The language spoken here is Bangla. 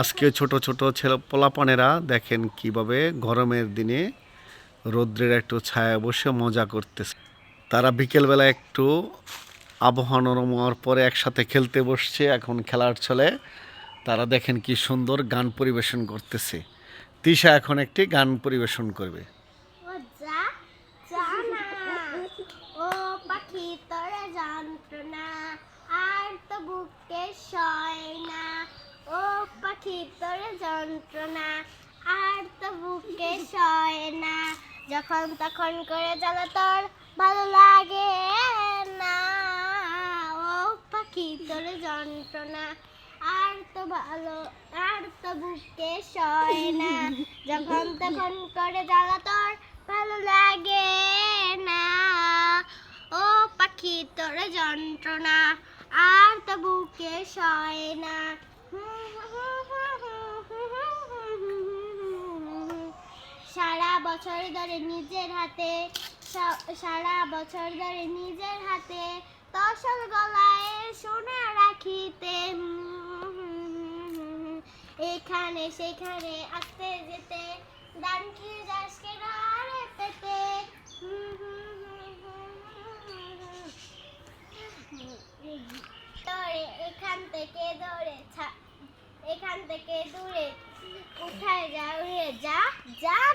আজকে ছোট ছোট ছেলে পোলাপানেরা দেখেন কীভাবে গরমের দিনে রৌদ্রের একটু ছায়া বসে মজা করতেছে। তারা বিকেলবেলা একটু আবহাওয়া নরম হওয়ার পরে একসাথে খেলতে বসছে, এখন খেলার ছলে। তারা দেখেন কি সুন্দর গান পরিবেশন করতেছে। তিশা এখন একটি গান পরিবেশন করবে। আর তো বুকে সয় না। পাখি তোরে যন্ত্রণা, আর তো বুকে সয় না। যখন তখন করে জ্বালা তোর ভালো লাগে না। ও পাখি তোরে যন্ত্রণা, আর তো ভালো, আর তো বুকে সয় না। যখন তখন করে জ্বালা তোর ভালো লাগে না। ও পাখি তোর যন্ত্রণা, আর তো বুকে সয় না। বছর ধরে নিজের হাতে সারা বছর ধরে নিজের হাতে তসল গলায় সোনা রাখিতে। এখানে সেখানে আসতে যেতে দান কি যাসকে রে পেতে। তোরে এখান থেকে ছা- এখান থেকে দূরে উঠায় যা উড়ে যা যা।